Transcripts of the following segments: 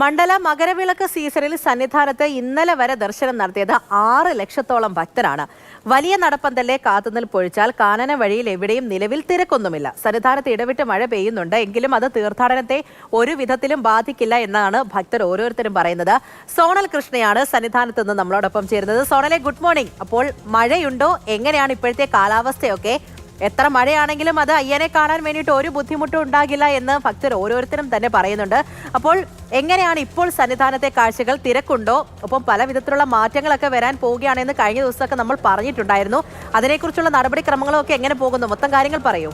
മണ്ഡല മകരവിളക്ക് സീസണിൽ സന്നിധാനത്ത് ഇന്നലെ വരെ ദർശനം നടത്തിയത് ആറ് ലക്ഷത്തോളം ഭക്തരാണ്. വലിയ നടപ്പന്തലെ കാത്തുനിൽ പൊഴിച്ചാൽ കാനന വഴിയിൽ എവിടെയും നിലവിൽ തിരക്കൊന്നുമില്ല. സന്നിധാനത്ത് ഇടവിട്ട് മഴ പെയ്യുന്നുണ്ട്. എങ്കിലും അത് തീർത്ഥാടനത്തെ ഒരു വിധത്തിലും ബാധിക്കില്ല എന്നാണ് ഭക്തർ ഓരോരുത്തരും പറയുന്നത്. സോണൽ കൃഷ്ണയാണ് സന്നിധാനത്ത് നിന്ന് നമ്മളോടൊപ്പം ചേരുന്നത്. സോണലെ ഗുഡ് മോർണിംഗ് അപ്പോൾ മഴയുണ്ടോ? എങ്ങനെയാണ് ഇപ്പോഴത്തെ കാലാവസ്ഥയൊക്കെ? എത്ര മഴയാണെങ്കിലും അത് അയ്യനെ കാണാൻ വേണ്ടിയിട്ട് ഒരു ബുദ്ധിമുട്ടും ഉണ്ടാകില്ല എന്ന് ഭക്തർ ഓരോരുത്തരും തന്നെ പറയുന്നുണ്ട്. അപ്പോൾ എങ്ങനെയാണ് ഇപ്പോൾ സന്നിധാനത്തെ കാഴ്ചകൾ? തിരക്കുണ്ടോ? ഒപ്പം പല വിധത്തിലുള്ള മാറ്റങ്ങളൊക്കെ വരാൻ പോവുകയാണെന്ന് കഴിഞ്ഞ ദിവസമൊക്കെ നമ്മൾ പറഞ്ഞിട്ടുണ്ടായിരുന്നു. അതിനെക്കുറിച്ചുള്ള നടപടിക്രമങ്ങളൊക്കെ എങ്ങനെ പോകുന്നു? മൊത്തം കാര്യങ്ങൾ പറയൂ.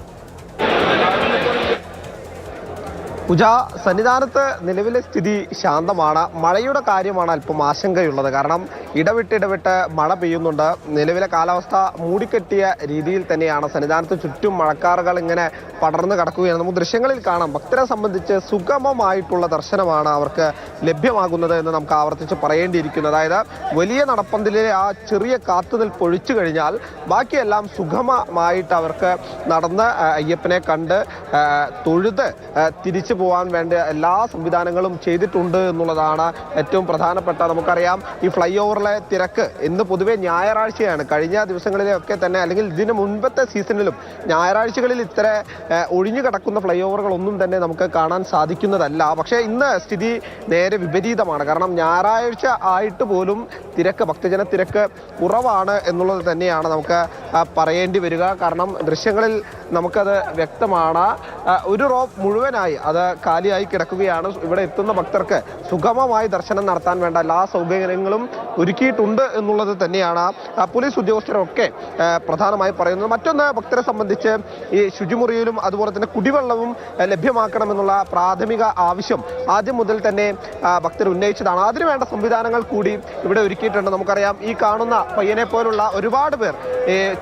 പൂജ സന്നിധാനത്ത് നിലവിലെ സ്ഥിതി ശാന്തമാണ്. മഴയുടെ കാര്യമാണ് അല്പം ആശങ്കയുള്ളത്. കാരണം ഇടവിട്ട് ഇടവിട്ട് മഴ പെയ്യുന്നുണ്ട്. നിലവിലെ കാലാവസ്ഥ മൂടിക്കെട്ടിയ രീതിയിൽ തന്നെയാണ്. സന്നിധാനത്ത് ചുറ്റും മഴക്കാറുകൾ ഇങ്ങനെ പടർന്നു കിടക്കുകയാണ്. നമുക്ക് ദൃശ്യങ്ങളിൽ കാണാം. ഭക്തരെ സംബന്ധിച്ച് സുഗമമായിട്ടുള്ള ദർശനമാണ് അവർക്ക് ലഭ്യമാകുന്നത് എന്ന് നമുക്ക് ആവർത്തിച്ച് പറയേണ്ടിയിരിക്കുന്നു. അതായത് വലിയ നടപ്പന്തലിലെ ആ ചെറിയ കാത്തുനിൽപ്പ് ഒഴിച്ചു കഴിഞ്ഞാൽ ബാക്കിയെല്ലാം സുഗമമായിട്ട് അവർക്ക് നടന്ന് അയ്യപ്പനെ കണ്ട് തൊഴുത് ആ, തിരിച്ചു പോകാൻ വേണ്ട എല്ലാ സംവിധാനങ്ങളും ചെയ്തിട്ടുണ്ട് എന്നുള്ളതാണ് ഏറ്റവും പ്രധാനപ്പെട്ട. നമുക്കറിയാം ഈ ഫ്ലൈ ഓവറിലെ തിരക്ക് ഇന്ന് പൊതുവെ ഞായറാഴ്ചയാണ്. കഴിഞ്ഞ ദിവസങ്ങളിലൊക്കെ തന്നെ അല്ലെങ്കിൽ ഇതിന് മുൻപത്തെ സീസണിലും ഞായറാഴ്ചകളിൽ ഇത്ര ഒഴിഞ്ഞു കിടക്കുന്ന ഫ്ലൈ ഓവറുകളൊന്നും തന്നെ നമുക്ക് കാണാൻ സാധിക്കുന്നതല്ല. പക്ഷേ ഇന്ന് സ്ഥിതി നേരെ വിപരീതമാണ്. കാരണം ഞായറാഴ്ച ആയിട്ട് പോലും തിരക്ക് ഭക്തജന തിരക്ക് കുറവാണ് എന്നുള്ളത് തന്നെയാണ് നമുക്ക് പറയേണ്ടി വരിക. കാരണം ദൃശ്യങ്ങളിൽ നമുക്കത് വ്യക്തമാണ്. ഒരു റോപ്പ് മുഴുവനായി അത് കാലിയായി കിടക്കുകയാണ്. ഇവിടെ എത്തുന്ന ഭക്തർക്ക് സുഗമമായി ദർശനം നടത്താൻ വേണ്ട എല്ലാ സൗകര്യങ്ങളും ഒരുക്കിയിട്ടുണ്ട് എന്നുള്ളത് തന്നെയാണ്. പോലീസ് ഉദ്യോഗസ്ഥരൊക്കെ പ്രധാനമായി പറയുന്നത്. മറ്റൊന്ന് ഭക്തരെ സംബന്ധിച്ച് ഈ ശുചിമുറിയിലും അതുപോലെ തന്നെ കുടിവെള്ളവും ലഭ്യമാക്കണമെന്നുള്ള പ്രാഥമിക ആവശ്യം ആദ്യം മുതൽ തന്നെ ഭക്തർ ഉന്നയിച്ചതാണ്. അതിനുവേണ്ട സംവിധാനങ്ങൾ കൂടി ഇവിടെ ഒരുക്കിയിട്ടുണ്ട്. നമുക്കറിയാം ഈ കാണുന്ന പയ്യനെ പോലുള്ള ഒരുപാട് പേർ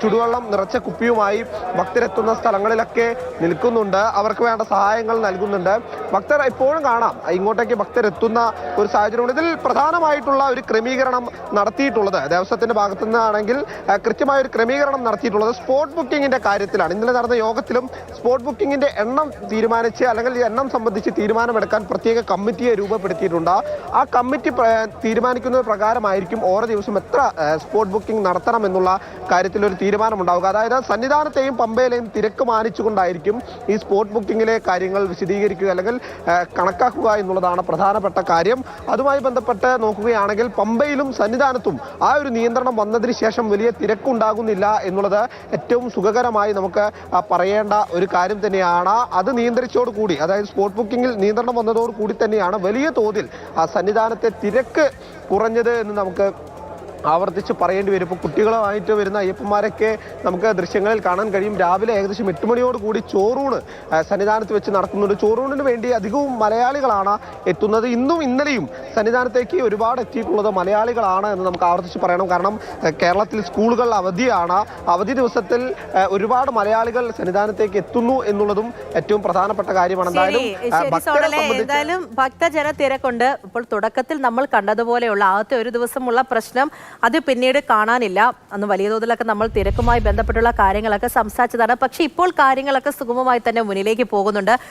ചുടുവെള്ളം നിറച്ച കുപ്പിയുമായി ഭക്തരെത്തുന്ന സ്ഥലങ്ങളിലൊക്കെ നിൽക്കുന്നുണ്ട്. അവർക്ക് വേണ്ട സഹായങ്ങൾ നൽകുന്നുണ്ട്. ഭക്തർ ഇപ്പോഴും കാണാം. ഇങ്ങോട്ടേക്ക് ഭക്തരെത്തുന്ന ഒരു സാഹചര്യമുണ്ട് ഇതിൽ പ്രധാനമായിട്ടുള്ള ഒരു ക്രമീകരണം നടത്തിയിട്ടുള്ളത്. ദേവസ്വത്തിന്റെ ഭാഗത്തു നിന്നാണെങ്കിൽ കൃത്യമായ ഒരു ക്രമീകരണം നടത്തിയിട്ടുള്ളത് സ്പോട്ട് ബുക്കിങ്ങിന്റെ കാര്യത്തിലാണ്. ഇന്നലെ നടന്ന യോഗത്തിലും സ്പോട്ട് ബുക്കിങ്ങിന്റെ എണ്ണം തീരുമാനിച്ച് അല്ലെങ്കിൽ എണ്ണം സംബന്ധിച്ച് തീരുമാനമെടുക്കാൻ പ്രത്യേക കമ്മിറ്റിയെ രൂപപ്പെടുത്തിയിട്ടുണ്ട്. ആ കമ്മിറ്റി തീരുമാനിക്കുന്ന പ്രകാരമായിരിക്കും ഓരോ ദിവസം എത്ര സ്പോട്ട് ബുക്കിംഗ് നടത്തണം എന്നുള്ള കാര്യത്തിൽ ഒരു തീരുമാനമുണ്ടാവുക. അതായത് സന്നിധാനത്തെയും പമ്പയിലെയും തിരക്ക് മാനിച്ചുകൊണ്ടായിരിക്കും ഈ സ്പോട്ട് ബുക്കിങ്ങിലെ കാര്യങ്ങൾ വിശദീകരിക്കുക അല്ലെങ്കിൽ കണക്കാക്കുക എന്നുള്ളതാണ് പ്രധാനപ്പെട്ട കാര്യം. അതുമായി ബന്ധപ്പെട്ട് നോക്കുകയാണെങ്കിൽ പമ്പയിലും സന്നിധാനത്തും ആ ഒരു നിയന്ത്രണം വന്നതിന് ശേഷം വലിയ തിരക്കുണ്ടാകുന്നില്ല എന്നുള്ളത് ഏറ്റവും സുഖകരമായി നമുക്ക് പറയേണ്ട ഒരു കാര്യം തന്നെയാണ്. അത് നിയന്ത്രിച്ചോട് കൂടി അതായത് സ്പോട്ട് ബുക്കിങ്ങിൽ നിയന്ത്രണം വന്നതോടുകൂടി തന്നെയാണ് വലിയ തോതിൽ ആ സന്നിധാനത്തെ തിരക്ക് കുറഞ്ഞത് എന്ന് നമുക്ക് ആവർത്തിച്ച് പറയേണ്ടി വരും. ഇപ്പോൾ കുട്ടികളുമായിട്ട് വരുന്ന അയ്യപ്പന്മാരൊക്കെ നമുക്ക് ദൃശ്യങ്ങളിൽ കാണാൻ കഴിയും. രാവിലെ ഏകദേശം എട്ട് മണിയോട് കൂടി ചോറൂണ് സന്നിധാനത്ത് വെച്ച് നടത്തുന്നുണ്ട് ചോറൂണിന് വേണ്ടി അധികവും മലയാളികളാണ് എത്തുന്നത്. ഇന്നും ഇന്നലെയും സന്നിധാനത്തേക്ക് ഒരുപാട് എത്തിയിട്ടുള്ളത് മലയാളികളാണ് എന്ന് നമുക്ക് ആവർത്തിച്ച് പറയണം. കാരണം കേരളത്തിൽ സ്കൂളുകൾ അവധിയാണ്. അവധി ദിവസത്തിൽ ഒരുപാട് മലയാളികൾ സന്നിധാനത്തേക്ക് എത്തുന്നു എന്നുള്ളതും ഏറ്റവും പ്രധാനപ്പെട്ട കാര്യമാണ്. എന്തായാലും ഭക്തജന തിരക്കുണ്ട് ഇപ്പോൾ തുടക്കത്തിൽ നമ്മൾ കണ്ടതുപോലെയുള്ള ആദ്യത്തെ ഒരു ദിവസമുള്ള പ്രശ്നം അത് പിന്നീട് കാണാനില്ല. അന്ന് വലിയ തോതിലൊക്കെ നമ്മൾ തിരക്കുമായി ബന്ധപ്പെട്ടുള്ള കാര്യങ്ങളൊക്കെ സംസാരിച്ചതാണ്. പക്ഷേ ഇപ്പോൾ കാര്യങ്ങളൊക്കെ സുഗമമായി തന്നെ മുന്നിലേക്ക് പോകുന്നുണ്ട്.